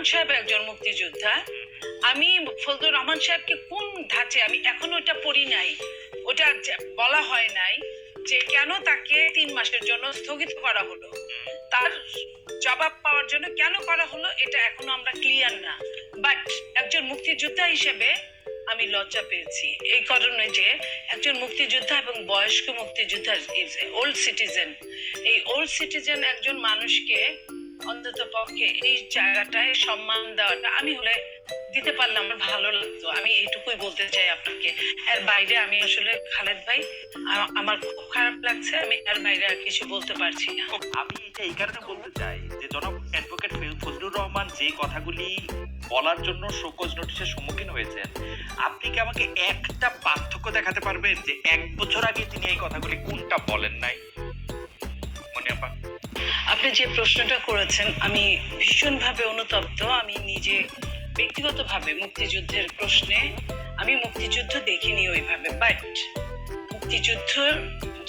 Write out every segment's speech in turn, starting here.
রহমান সাহেব একজন মুক্তিযোদ্ধা। আমি ফজলুর রহমান সাহেবকে কোন ধাঁচে আমি এখনও ওটা পড়ি নাই, ওটা বলা হয় নাই যে কেন তাকে তিন মাসের জন্য স্থগিত করা হলো। তার জবাব পাওয়ার জন্য কেন করা হলো এটা এখনও আমরা ক্লিয়ার না। বাট একজন মুক্তিযোদ্ধা হিসেবে আমি লজ্জা পেয়েছি। এই কারণে যে একজন মুক্তিযোদ্ধা এবং বয়স্ক মুক্তিযোদ্ধা ওল্ড সিটিজেন এই ওল্ড সিটিজেন একজন মানুষকে অন্তত পক্ষে এই জায়গাটায় সম্মান দেওয়াটা আমি হলে দিতে পারলাম, আমার ভালো লাগতো। আমি এইটুকুই বলতে চাই আপনাকে। এর বাইরে আমি আসলে খালেদ ভাই আমার খুব খারাপ লাগছে, আমি এর বাইরে আর কিছু বলতে পারছি না। আমি এটা এই কারণে বলতে চাই যে, জনাব অ্যাডভোকেট ফজলুর রহমান যে কথাগুলি বলার জন্য শোকজ নোটিশের সম্মুখীন হয়েছেন, আপনি কি আমাকে একটা পার্থক্য দেখাতে পারবেন যে এক বছর আগে তিনি এই কথাগুলি কোনটা বলেন নাই? মনে আপা আপনি যে প্রশ্নটা করেছেন, আমি ভীষণভাবে অনুতপ্ত। আমি নিজে ব্যক্তিগতভাবে মুক্তিযুদ্ধের প্রশ্নে, আমি মুক্তিযুদ্ধ দেখিনি ওইভাবে বাট মুক্তিযুদ্ধর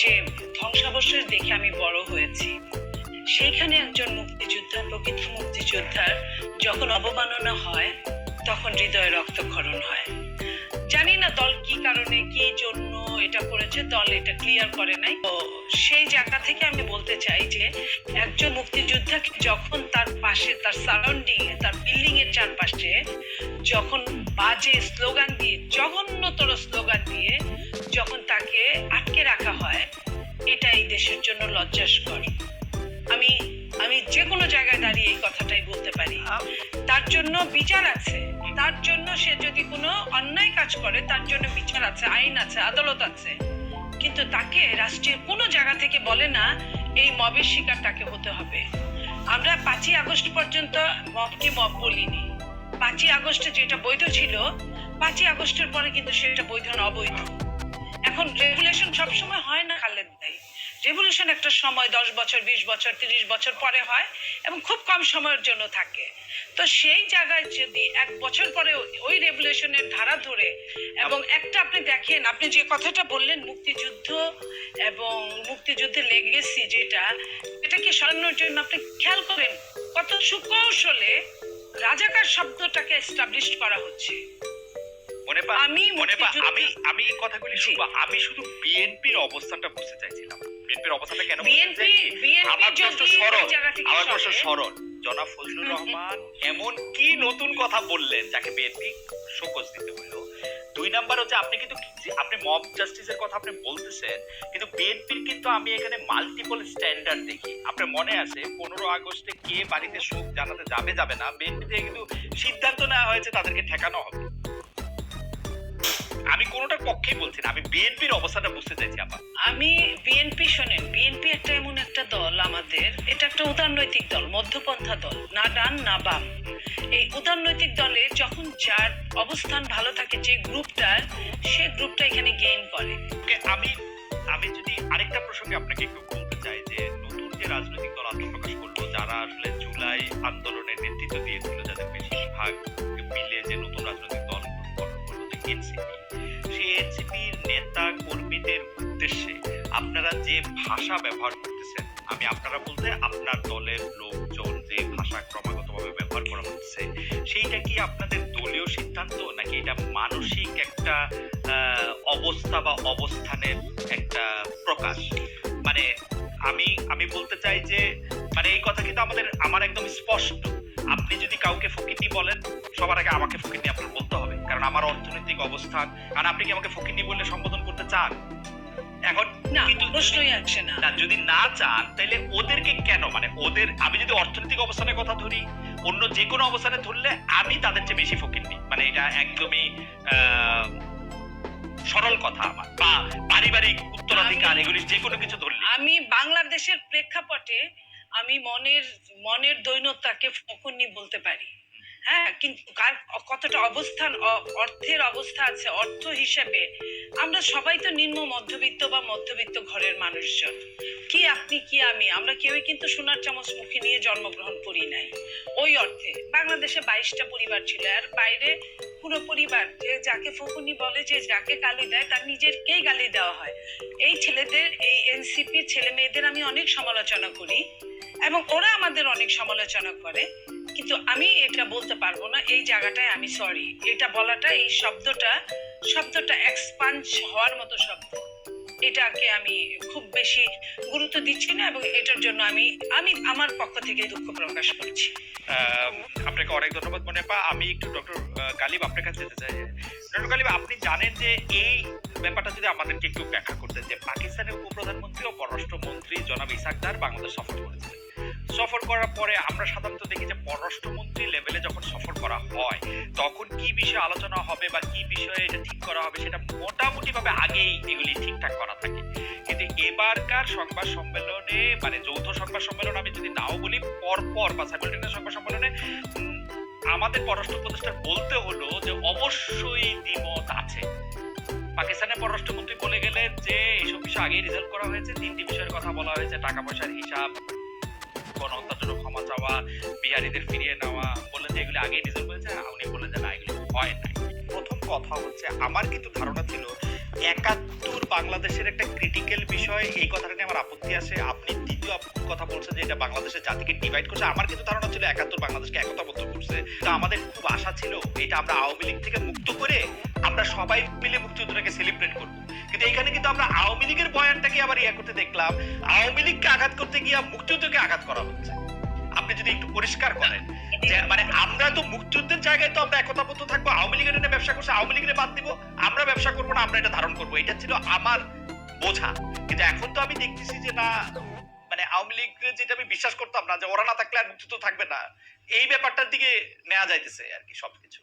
যে ধ্বংসাবশেষ দেখে আমি বড় হয়েছি, সেইখানে একজন মুক্তিযোদ্ধা প্রকৃত মুক্তিযোদ্ধার যখন অবমাননা হয়, তখন হৃদয়ে রক্তক্ষরণ হয়। জানি না দল কি কারণে, কি জন্য এটা করেছে দল এটা ক্লিয়ার করে নাই। তো সেই জায়গা থেকে আমি বলতে চাই যে একজন মুক্তিযোদ্ধাকে যখন তার পাশে তার সারাউন্ডিং তার বিল্ডিং এর চারপাশে যখন বাজে স্লোগান দিয়ে জঘন্যতর স্লোগান দিয়ে যখন তাকে আটকে রাখা হয় এটা এই দেশের জন্য লজ্জাস্কর। আমি আমি যে কোনো জায়গায় দাঁড়িয়ে এই কথাটাই বলতে পারি। তার জন্য বিচার আছে। তার জন্য সে যদি কোনো অন্যায় কাজ করে, তার জন্য বিচার আছে, আইন আছে, আদালত আছে। কিন্তু তাকে রাষ্ট্রের কোনো জায়গা থেকে বলে না, এই মবের শিকার তাকে হতে হবে। আমরা পাঁচই আগস্ট পর্যন্ত মবকে মব বলিনি। পাঁচই আগস্টে যেটা বৈধ ছিল, পাঁচই আগস্টের পরে কিন্তু সেটা বৈধ না, অবৈধ। এখন রেগুলেশন সবসময় হয় না খালেদ ভাই রেভলিউশন একটা সময় দশ বছর বিশ বছর তিরিশ বছর পরে হয় এবং খুব কম সময়ের জন্য থাকে। তো সেই জায়গায় যদি এক বছর পরে ওই রেভলিউশনের ধারা ধরে এবং একটা আপনি দেখেন আপনি যে কথাটা বললেন মুক্তিযুদ্ধ এবং মুক্তিযুদ্ধের লেগেসি যেটা এটাকে সরানোর জন্য আপনি খেয়াল করেন কত সুকৌশলে রাজাকার শব্দটাকে এস্টাবলিশ করা হচ্ছে? মনে আমি মনে আমি আমি এই কথাগুলি শুনব। আমি শুধু বিএনপির অবস্থানটা বুঝতে চাইছিলাম। বিএনপির অবস্থানটা কেন আমার প্রশ্ন সরল আমার প্রশ্ন সরল। জনাব ফজলুর হুম, হুম। রহমান এমন কি নতুন কথা বললেন যাকে বিএনপি শোকজ দিতে হলো? দুই নাম্বার হচ্ছে আপনি কিন্তু আপনি মব জাস্টিসের কথা আপনি বলতেছেন কিন্তু বিএনপির কিন্তু আমি এখানে মাল্টিপল স্ট্যান্ডার্ড দেখি। আপনার মনে আছে পনেরো আগস্টে কে বাড়িতে শোক জানাতে যাবে যাবে না? বিএনপি থেকে কিন্তু সিদ্ধান্ত নেওয়া হয়েছে তাদেরকে ঠেকানো হবে। আমি কোনোটার পক্ষেই বলছি না আমি বিএনপির অবস্থাটা বুঝতে চাইছি আপা। আমি বিএনপি শোনেন বিএনপি একটা এমন একটা দল আমাদের এটা একটা উদারনৈতিক দল মধ্যপন্থা দল না ডান না বাম। এই উদারনৈতিক দলে যখন যার অবস্থান ভালো থাকে যে গ্রুপটার সে গ্রুপটা এখানে গেইন করে। আমি আমি যদি আরেকটা প্রসঙ্গে আপনাকে একটু বলতে চাই যে নতুন যে রাজনৈতিক দল আত্মপ্রকাশ করল যারা আসলে জুলাই আন্দোলনের নেতৃত্ব দিয়েছিল যাদের বেশিরভাগ মিলে যে নতুন রাজনৈতিক ভাষা ব্যবহার করতেছেন। আমি আপনারা বলতে আপনার দলের লোকজন যে ভাষা ক্রমাগতভাবে ব্যবহার করা হচ্ছে, সেইটা কি আপনাদের দলীয় সিদ্ধান্ত? নাকি এটা মানসিক একটা অবস্থা বা অবস্থানের একটা প্রকাশ? মানে আমি আমি বলতে চাই যে মানে এই কথা কিন্তু আমাদের, আমার একদম স্পষ্ট। আপনি যদি কাউকে ফকিনি বলেন, সবার আগে আমাকে ফকিনি আপনার বলতে হবে। কারণ আমার অর্থনৈতিক অবস্থান কারণ আপনি কি আমাকে ফকিনি বললে সম্বোধন করতে চান? এখন না কিন্তু প্রশ্নই না। না যদি না চান তাহলে ওদেরকে কেন? মানে ওদের আমি যদি অর্থনৈতিক অবস্থানের কথা ধরি অন্য যে কোনো অবস্থানে ধরলে আমি তাদের চেয়ে বেশি ফকির নিই। মানে এটা একদমই সরল কথা আমার। বা পারিবারিক উত্তরাধিকার এগুলি যে কোনো কিছু ধরলে আমি বাংলাদেশের প্রেক্ষাপটে আমি মনের মনের দৈন্যতাকে ফকুনি বলতে পারি। কিন্তু কার কতটা অবস্থান অর্থের অবস্থা আছে, অর্থ হিসেবে, আমরা সবাই তো নিম্ন মধ্যবিত্ত বা মধ্যবিত্ত ঘরের মানুষজন। কি আপনি, কি আমি? আমরা কেউই কিন্তু সোনার চামচ মুখে নিয়ে জন্মগ্রহণ করি নাই। ওই অর্থে। বাংলাদেশে বাইশটা পরিবার ছিল, আর বাইরে পুরো পরিবার, যে যাকে ফকুনি বলে, যে যাকে গালি দেয়, তার নিজেরকেই গালি দেওয়া হয়। এই ছেলেদের, এই এনসিপির ছেলে মেয়েদের আমি অনেক সমালোচনা করি, এবং ওরা আমাদের অনেক সমালোচনা করে। কিন্তু আমি এটা বলতে পারব না, এই জায়গাটায় আমি সরি এটা বলাটা, এই শব্দটা শব্দটা এক্সপান্স হওয়ার মতো শব্দ। এটাকে আমি খুব বেশি গুরুত্ব দিচ্ছি না এবং এটার জন্য আমি আমি আমার পক্ষ থেকে দুঃখ প্রকাশ করছি। আপনাকে অনেক ধন্যবাদ মনে পা। আমি একটু ডক্টর গালিব আপনার কাছে যেতে চাই। ডক্টর গালিব আপনি জানেন যে এই ব্যাপারটা যদি আমাদেরকে একটু ব্যাখ্যা করতেন যে পাকিস্তানের উপপ্রধানমন্ত্রী ও পররাষ্ট্রমন্ত্রী জনাব ইসাকদার বাংলাদেশ সফর করেছিলেন সফর করার পরে আমরা সাধারণত দেখি যে পররাষ্ট্রমন্ত্রী লেভেলে যখন সফর করা হয়, তখন কি বিষয়ে আলোচনা হবে বা কি বিষয়ে এটা ঠিক করা হবে সেটা মোটামুটি ভাবে আগেই এগুলি ঠিকঠাক করা থাকে। কিন্তু এবারকার সংবাদ সম্মেলনে মানে যৌথ সংবাদ সম্মেলন আমি যদি নাও বলি, পরপর বা সাইমultaneous সংবাদ সম্মেলনে আমাদের পররাষ্ট্র উপদেষ্টা বলতে হলো যে অবশ্যই দ্বিমত আছে। পাকিস্তানের পররাষ্ট্রমন্ত্রী বলে গেলেন যে এইসব বিষয় আগেই রিজাল্ভ করা হয়েছে, তিনটি বিষয়ের কথা বলা হয়েছে, টাকা পয়সার হিসাব গণহত্যার ক্ষমা চাওয়া, বিহারীদের ফিরিয়ে নেওয়া, বললেন যে এগুলি আগেই রিজাল্ভ হয়েছে উনি বললেন যে না, এগুলি হয় নাই। প্রথম কথা হচ্ছে, আমার কিন্তু ধারণা ছিল একাত্তর বাংলাদেশের একটা ক্রিটিক্যাল বিষয়। এই কথাটা নিয়ে আমার আপত্তি আছে। আপনি দ্বিতীয় কথা বলছেন যে এটা বাংলাদেশের জাতিকে ডিভাইড করছে। আমার কিন্তু ধারণা ছিল একাত্তর বাংলাদেশকে একতাবদ্ধ করছে। তো আমাদের খুব আশা ছিল এটা আমরা আওয়ামী লীগ থেকে মুক্ত করে আমরা সবাই মিলে মুক্তিযুদ্ধটাকে সেলিব্রেট করব। কিন্তু এখানে কিন্তু আমরা আওয়ামী লীগের বয়ানটাকে আবার ইয়া করতে দেখলাম। আওয়ামী লীগকে আঘাত করতে গিয়ে মুক্তিযুদ্ধকে আঘাত করা হচ্ছে। আপনি যদি একটু পরিষ্কার করেন যে মানে আমরা তো মুক্তিযুদ্ধের জায়গায় তো আমরা একতাবদ্ধ থাকব আওয়ামী লীগের এনে ব্যবসা করছে আওয়ামী লীগের বাদ দিব আমরা ব্যবসা করব না আমরা এটা ধারণ করব। এটা ছিল আমার বোঝা। কিন্তু এখন তো আমি দেখতেছি যে না মানে আওয়ামী লীগ যেটা আমি বিশ্বাস করতাম না যে ওরা না থাকলে আর মুক্তিযুদ্ধ থাকবে না এই ব্যাপারটার দিকে নেওয়া যাইতেছে আর কি সবকিছু।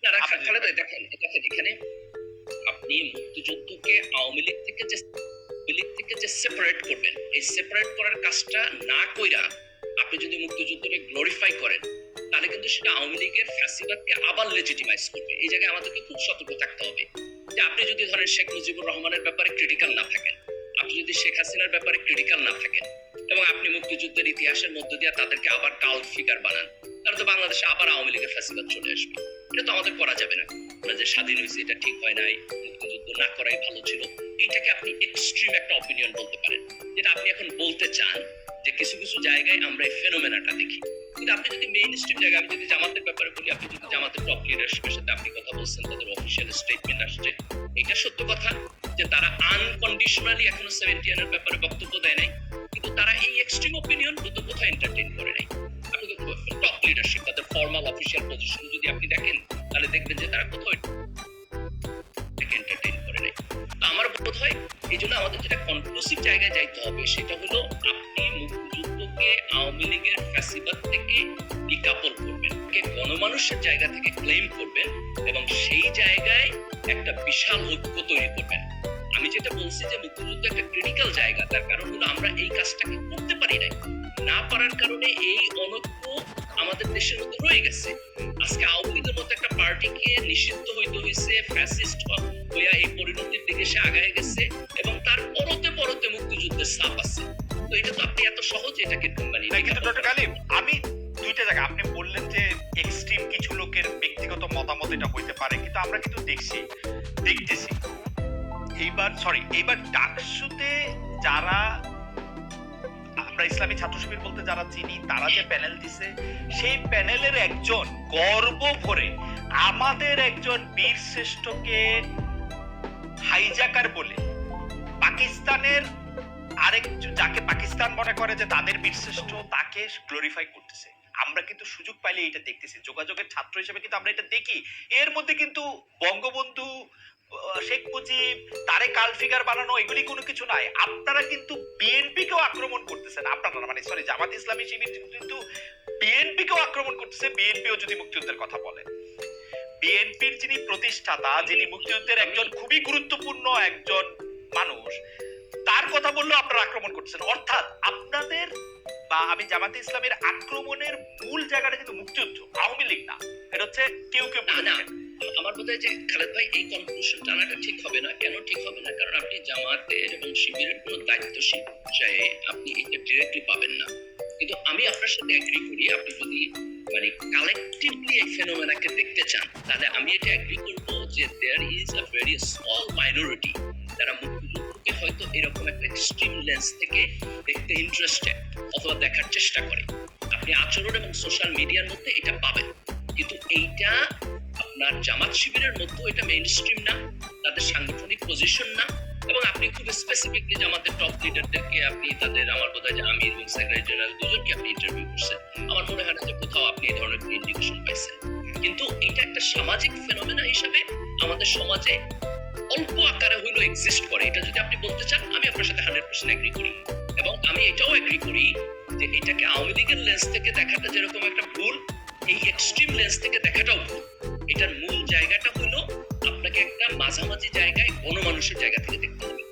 দেখেন। এখানে আপনি মুক্তিযুদ্ধকে আওয়ামী লীগ থেকে যে লীগ থেকে যে সেপারেট করবেন এই সেপারেট করার কাজটা না কইরা আপনি যদি মুক্তিযুদ্ধকে গ্লোরিফাই করেন, তাহলে কিন্তু সেটা আওয়ামী লীগের ফ্যাসিবাদকে আবার লেজিটিমাইজ করবে। এই জায়গায় আমাদেরকে খুব সতর্ক থাকতে হবে। যে আপনি যদি ধরেন শেখ মুজিবুর রহমানের ব্যাপারে ক্রিটিক্যাল না থাকেন, আপনি যদি শেখ হাসিনার ব্যাপারে ক্রিটিক্যাল না থাকেন, এবং আপনি মুক্তিযুদ্ধের ইতিহাসের মধ্য দিয়ে তাদেরকে আবার কাউল ফিগার বানান, তাহলে তো বাংলাদেশে আবার আওয়ামী লীগের ফ্যাসিবাদ চলে আসবে। এটা তো আমাদের করা যাবে না। আমরা যে স্বাধীন হয়েছে, এটা ঠিক হয় নাই, মুক্তিযুদ্ধ না করাই ভালো ছিল। এটাকে আপনি এক্সট্রিম একটা অপিনিয়ন বলতে পারেন। যেটা আপনি এখন বলতে চান যে কিছু কিছু জায়গায় আমরা এই ফেনোমেনাটা দেখি। কিন্তু আপনি যদি মেইন স্ট্রিম জায়গায়, আমি যদি জামাতের ব্যাপারে বলি, আপনি যদি জামাতের টপ লিডারশিপের সাথে আপনি কথা বলছেন, তাদের অফিসিয়াল স্টেটমেন্ট আসছে। এটা সত্য কথা যে তারা আনকন্ডিশনালি এখনও সেভেন্টিয়ানের ব্যাপারে বক্তব্য দেয় নাই, কিন্তু তারা এই এক্সট্রিম অপিনিয়ন কিন্তু কোথাও এন্টারটেইন করে নাই? আপনি টপ লিডারশিপ তাদের ফর্মাল অফিসিয়াল পজিশন যদি আপনি দেখেন, তাহলে দেখবেন যে তারা কোথাও এন্টারটেইন করে নাই। তো আমার বোধ হয় এই জন্য আমাদের যেটা কনক্লুসিভ জায়গায় যাইতে হবে, সেটা হলো আপনি মুক্তিযুদ্ধকে আওয়ামী লীগের ফ্যাসিবাদ থেকে ডিকাপল করবেন, কে গণমানুষের জায়গা থেকে ক্লেম করবেন এবং সেই জায়গায় একটা বিশাল ঐক্য তৈরি করবেন। আমি যেটা বলছি যে মুক্তিযুদ্ধ একটা ক্রিটিক্যাল জায়গা, তার কারণ হলো আমরা এই কাজটাকে করতে পারি নাই। না পারার কারণে এই অনৈক্য আমাদের দেশের মধ্যে রয়ে গেছে। আজকে আওয়ামী লীগের মতো একটা পার্টিকে নিষিদ্ধ হইতে হয়েছে ফ্যাসিস্ট হইয়া এই পরিণতির দিকে সে আগায় গেছে এবং তার পরতে পরতে মুক্তিযুদ্ধের ছাপ আছে। তো এটা তো আপনি এত সহজে এটাকে মানে আমি দুইটা জায়গা আপনি বললেন যে এক্সট্রিম কিছু লোকের ব্যক্তিগত মতামত এটা হইতে পারে, কিন্তু আমরা কিন্তু দেখছি, দেখতেছি। এইবার সরি এইবার ডাকসুতে যারা, আমরা ইসলামী ছাত্র বলতে যারা চিনি, তারা যে প্যানেল দিছে, সেই প্যানেলের একজন গর্ব ভরে আমাদের একজন বীর শ্রেষ্ঠকে হাইজাকার বলে পাকিস্তানের আরেক যাকে পাকিস্তান মনে করে যে তাদের বীরশ্রেষ্ঠ, তাকে গ্লোরিফাই করতেছে। আমরা কিন্তু সুযোগ পাইলে এটা দেখতেছি। যোগাযোগের ছাত্র হিসেবে কিন্তু আমরা এটা দেখি। এর মধ্যে কিন্তু বঙ্গবন্ধু শেখ মুজিব তারে কাল ফিগার বানানো এগুলি কোনো কিছু নাই। আপনারা কিন্তু বিএনপি কেও আক্রমণ করতেছেন। আপনারা মানে সরি জামাত ইসলামী শিবির কিন্তু বিএনপি কেও আক্রমণ করতেছে। বিএনপিও যদি মুক্তিযুদ্ধের কথা বলে। বিএনপির যিনি প্রতিষ্ঠাতা, যিনি মুক্তিযুদ্ধের একজন খুবই গুরুত্বপূর্ণ একজন মানুষ তার কথা বললে আপনারা আক্রমণ করতেছেন। অর্থাৎ আপনাদের বা আমি জামাতে ইসলামের আক্রমণের মূল জায়গাটা কিন্তু মুক্তিযুদ্ধ আওয়ামী লীগ না। এটা হচ্ছে কেউ কেউ না। আমার বোধ হয় যে খালেদ ভাই এই কনক্লুশন জানাটা ঠিক হবে না। কেন ঠিক হবে না? কারণ আপনি জামাতের এবং শিবিরের কোনো দায়িত্বশীল পর্যায়ে আপনি এটা ডিরেক্টলি পাবেন না। কিন্তু আমি আপনার সাথে এগ্রি করি আপনি যদি মানে কালেকটিভলি এই ফেনোমেনাকে দেখতে চান তাহলে আমি এটা এগ্রি করব যে there is a very small minority যারা মুক্তিযুদ্ধকে হয়তো এরকম একটা এক্সট্রিম লেন্স থেকে দেখতে ইন্টারেস্টেড অথবা দেখার চেষ্টা করে। আপনি আচরণ এবং সোশ্যাল মিডিয়ার মধ্যে এটা পাবেন। কিন্তু এইটা আপনার জামাত শিবিরের মধ্যে এটা মেইন স্ট্রিম না, তাদের সাংগঠনিক পজিশন না এবং আপনি খুব স্পেসিফিকলি জামাতের টপ লিডারদেরকে আপনি তাদের আমার বোধ যে আমির এবং সেক্রেটারি জেনারেল দুজনকে আপনি ইন্টারভিউ করছেন। আমার মনে হয় না যে কোথাও আপনি এই ধরনের ইন্ডিকেশন পাইছেন। কিন্তু এটা একটা সামাজিক ফেনোমেনা হিসাবে আমাদের সমাজে অল্প আকারে হইলেও এক্সিস্ট করে, এটা যদি আপনি বলতে চান, আমি আপনার সাথে হান্ড্রেড পার্সেন্ট এগ্রি করি। এবং আমি এটাও এগ্রি করি যে এটাকে আওয়ামী লীগের লেন্স থেকে দেখাটা যেরকম একটা ভুল, এই এক্সট্রিম লেন্স থেকে দেখাটাও ভুল। এটার মূল জায়গাটা হলো আপনাকে একটা মাঝামাঝি জায়গায় গণমানুষের জায়গা থেকে দেখতে হবে।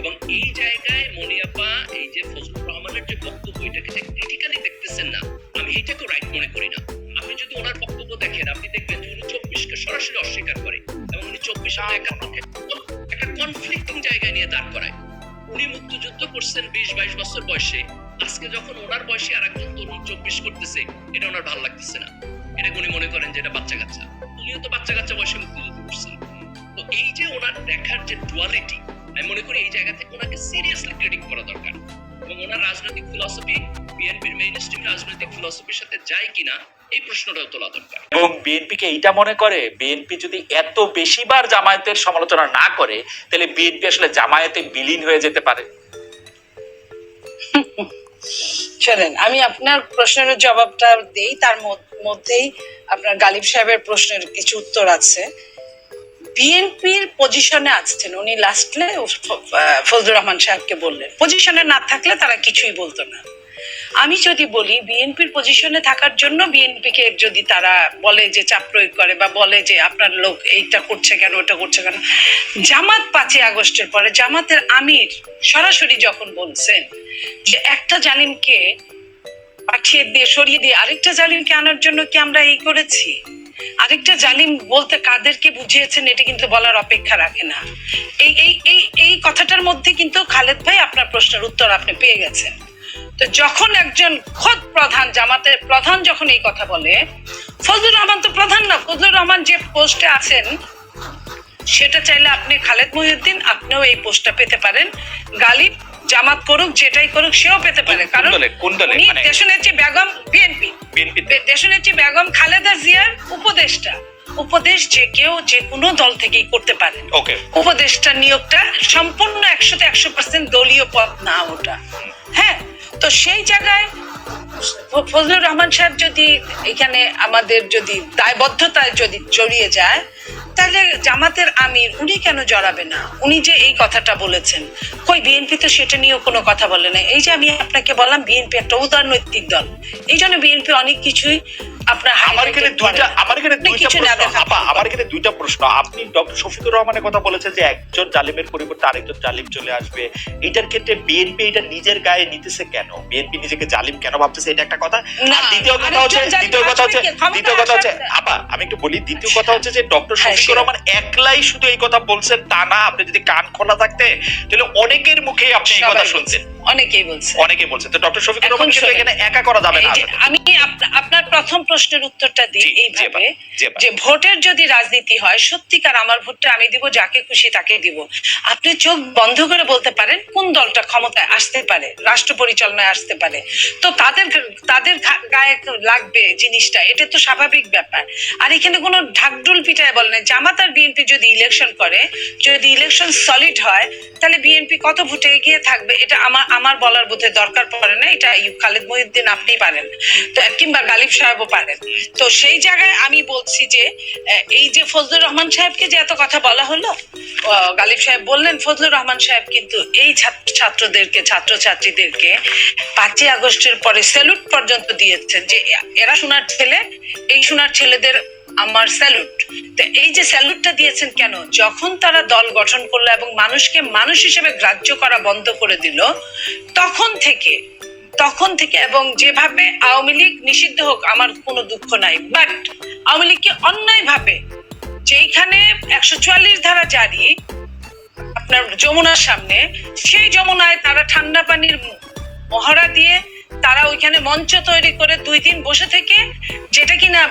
এবং এই জায়গায় মনিয়াপা, এই যে ফজলুর রহমানের যে বক্তব্য, এটাকে যে ক্রিটিক্যালি দেখতেছেন না, আমি এইটাকে রাইট মনে করি না। আপনি যদি ওনার বক্তব্য দেখেন, আপনি দেখবেন যে উনি চব্বিশকে সরাসরি অস্বীকার করে, এবং উনি চব্বিশ একটা কনফ্লিক্টিং জায়গায় নিয়ে দাঁড় করায়। উনি মুক্তিযুদ্ধ করছেন বিশ, বাইশ বছর বয়সে। আজকে যখন ওনার বয়সে আর একজন তরুণ চব্বিশ করতেছে, এটা ওনার ভালো লাগতেছে না। এটা উনি মনে করেন যে এটা বাচ্চা কাচ্চা। উনিও তো বাচ্চা কাচ্চা বয়সে মুক্তিযুদ্ধ করছেন। তো এই যে ওনার দেখার যে ডুয়ালিটি আমি মনে করি এই জায়গা থেকে ওনাকে সিরিয়াসলি ক্রেডিট করা দরকার। এবং ওনার রাজনৈতিক ফিলসফি বিএনপির মেইন স্ট্রিম রাজনৈতিক ফিলসফির সাথে যায় কিনা এই প্রশ্নটাও তোলা দরকার। এবং বিএনপিকে এইটা মনে করে বিএনপি যদি এত বেশিবার জামায়াতের সমালোচনা না করে তাহলে বিএনপি আসলে জামায়াতে বিলীন হয়ে যেতে পারে। চলেন আমি আপনার প্রশ্নের জবাবটা দেই তার মধ্যেই আপনার গালিব সাহেবের প্রশ্নের কিছু উত্তর আছে। বিএনপির পজিশনে আছেন উনি লাস্টলে ফজলুর রহমান সাহেবকে বললেন। পজিশনে না থাকলে তারা কিছুই বলতো না। আমি যদি বলি বিএনপির পজিশনে থাকার জন্য বিএনপিকে যদি তারা বলে যে চাপ প্রয়োগ করে বা বলে যে আপনার লোক এইটা করছে কেন, ওটা করছে কেন, জামাত পাঁচই আগস্টের পরে, জামাতের আমির সরাসরি যখন বলছেন যে একটা জালিমকে পাঠিয়ে দিয়ে, সরিয়ে দিয়ে আরেকটা জালিমকে আনার জন্য কি আমরা এই করেছি? আরেকটা জালিম বলতে কাদেরকে বুঝিয়েছেন এটা কিন্তু বলার অপেক্ষা রাখে না। এই এই এই এই কথাটার মধ্যে কিন্তু খালেদ ভাই আপনার প্রশ্নের উত্তর আপনি পেয়ে গেছেন। তো যখন একজন খোদ প্রধান জামাতের প্রধান যখন এই কথা বলে ফজলুর রহমান তো প্রধান না ফজলুর রহমান যে পোস্টে আছেন সেটা চাইলে আপনি খালেদ মহিউদ্দিন আপনিও এই পোস্টটা পেতে পারেন। গালিব জামাত করুক যেটাই করুক সেও পেতে পারে। কারণ উনি মানে- দেশনেত্রী বেগম বিএনপি। দেশনেত্রী বেগম খালেদা জিয়ার উপদেষ্টা। উপদেশ যে কেউ যে কোনো দল থেকেই করতে পারে। উপদেষ্টা নিয়োগটা সম্পূর্ণ একশোতে একশো পার্সেন্ট দলীয় পদ না ওটা। হ্যাঁ তো সেই জায়গায় ফজলুর রহমান সাহেব যদি এখানে আমাদের যদি দায়বদ্ধতায় যদি জড়িয়ে যায়, তাহলে জামাতের আমির উনি কেন জড়াবে না? উনি যে এই কথাটা বলেছেন। কই, বিএনপি তো সেটা নিয়েও কোনো কথা বলে না এই যে আমি আপনাকে বললাম, বিএনপি একটা উদারনৈতিক দল। এই জন্য বিএনপি অনেক কিছুই আমার এখানে দুইটা আমার এখানে দুইটা প্রশ্ন। আপা আমার এখানে দুইটা প্রশ্ন। আপনি ডক্টর শফিকুর রহমানের কথা বলেছেন যে একজন জালিমের পরিবর্তে আরেকজন জালিম চলে আসবে। এটার ক্ষেত্রে বিএনপি এটা নিজের গায়ে নিতেছে কেন? বিএনপি নিজেকে জালিম কেন ভাবতেছে? এটা একটা কথা। আর দ্বিতীয় কথা হচ্ছে দ্বিতীয় কথা হচ্ছে দ্বিতীয় কথা হচ্ছে আপা আমি একটু বলি। দ্বিতীয় কথা হচ্ছে যে ডক্টর হ্যাঁ, শফিকুর রহমান একলাই শুধু এই কথা বলছেন তা না আপনি যদি কান খোলা থাকতে তাহলে অনেকের মুখে আপনি এই কথা শুনছেন। অনেকেই বলছে। অনেকে বলছেন তো ডক্টর শফিকুর রহমান কিন্তু এখানে একা করা যাবে না আমি আপনার প্রথম প্রশ্নের উত্তরটা দিই এইভাবে। যে ভোটের যদি রাজনীতি হয় সত্যিকার আমার ভোটটা আমি দিব যাকে খুশি তাকে দিব। আপনি চোখ বন্ধ করে বলতে পারেন কোন দলটা ক্ষমতায় আসতে পারে রাষ্ট্র পরিচালনায় আসতে পারে। তো তাদের তাদের গায়ে লাগবে জিনিসটা এটা তো স্বাভাবিক ব্যাপার। আর এখানে কোনো ঢাকঢোল পিটায় বলে না জামাত আর বিএনপি যদি ইলেকশন করে যদি ইলেকশন সলিড হয় তাহলে বিএনপি কত ভোটে এগিয়ে থাকবে এটা আমার আমার বলার বোধহয় দরকার পড়ে না এটা খালেদ মহিউদ্দিন আপনি পারেন। তো কিংবা গালিব সাহেবও পারেন তো সেই জায়গায় আমি বলছি যে এই যে ফজলুর রহমান সাহেবকে যে এত কথা বলা হলো গালিব সাহেব বললেন, ফজলুর রহমান সাহেব কিন্তু এই ছাত্র, ছাত্রদেরকে পাঁচই আগস্টের পরে স্যালুট পর্যন্ত দিয়েছেন যে, এরা সোনার ছেলে, এই সোনার ছেলেদের আমার স্যালুট তো এই যে স্যালুটটা দিয়েছেন কেন? যখন তারা দল গঠন করল এবং মানুষকে মানুষ হিসেবে গ্রাহ্য করা বন্ধ করে দিল, তখন থেকে তখন থেকে এবং যেভাবে আওয়ামী লীগ নিষিদ্ধ হোক, আমার কোনো দুঃখ নাই। বাট আওয়ামী লীগকে অন্যায় ভাবে যেইখানে একশো চুয়াল্লিশ ধারা জারি, আপনার যমুনার সামনে, সেই যমুনায় তারা ঠান্ডা পানির মহড়া দিয়ে তারা ওইখানে মঞ্চ তৈরি করে দুই দিন বসে থেকে যেটা কিনা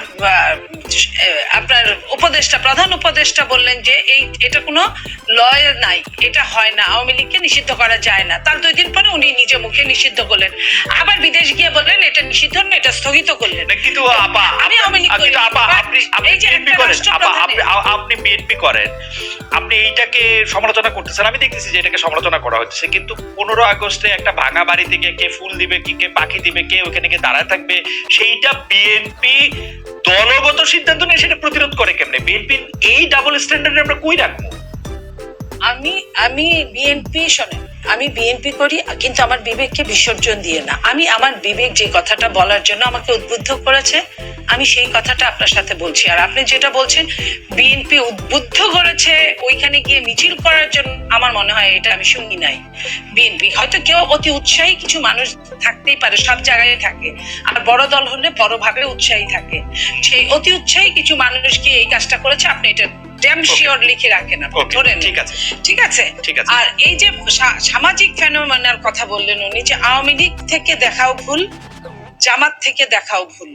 আপনার উপদেষ্টা প্রধান উপদেষ্টা বললেন যে এই এটা কোনো লয়ের নাই এটা হয় না আওয়ামী লীগকে নিষিদ্ধ করা যায় না। তার দুই দিন পরে উনি নিজে মুখে নিষিদ্ধ করলেন। আবার বিদেশ গিয়ে বললেন এটা নিষিদ্ধ না এটা স্থগিত করলেন। কিন্তু আপা আমি আওয়ামী লীগ করি। আপা আপনি আপনি বিএনপি করেন। আপা আপনি আ- আপনি বিএনপি করেন। আপনি এইটাকে সমালোচনা করতেছেন। আমি দেখতেছি যে এটাকে সমালোচনা করা হচ্ছে। কিন্তু পনেরো আগস্টে একটা ভাঙা বাড়ি থেকে কে ফুল দিবে কি কে পাখি দিবে, কে ওখানে গিয়ে দাঁড়ায় থাকবে, সেইটা বিএনপি দলগত সিদ্ধান্ত নিয়ে সেটা প্রতিরোধ করে কেমনে? বিএনপি এই ডাবল স্ট্যান্ডার্ড আমরা কই রাখব? আমি আমি বিএনপি শোনেন আমি বিএনপি করি, কিন্তু আমার বিবেককে বিসর্জন দিয়ে না। আমি আমার বিবেক যে কথাটা বলার জন্য আমাকে উদ্বুদ্ধ করেছে, আমি সেই কথাটা আপনার সাথে বলছি। আর আপনি যেটা বলছেন বিএনপি উদ্বুদ্ধ করেছে, ওইখানে গিয়ে মিছিল করার জন্য আমার মনে হয় এটা আমি শুনি নাই। বিএনপি হয়তো কেউ অতি উৎসাহী কিছু মানুষ থাকতেই পারে, সব জায়গায় থাকে, আর বড় দল হলে বড় বড়ভাবে উৎসাহী থাকে। সেই অতি উৎসাহী কিছু মানুষ কি এই কাজটা করেছে, আপনি এটা ড্যাম শিওর লিখে রাখেন আপনি ধরে ঠিক আছে। ঠিক আছে? ঠিক আছে। আর এই যে সামাজিক ফেনোমেনার কথা বললেন উনি যে আওয়ামী লীগ থেকে দেখাও ভুল জামাত থেকে দেখাও ভুল।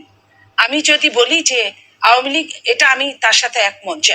আমি যদি বলি যে আওয়ামী লীগ এটা আমি তার সাথে একমত যে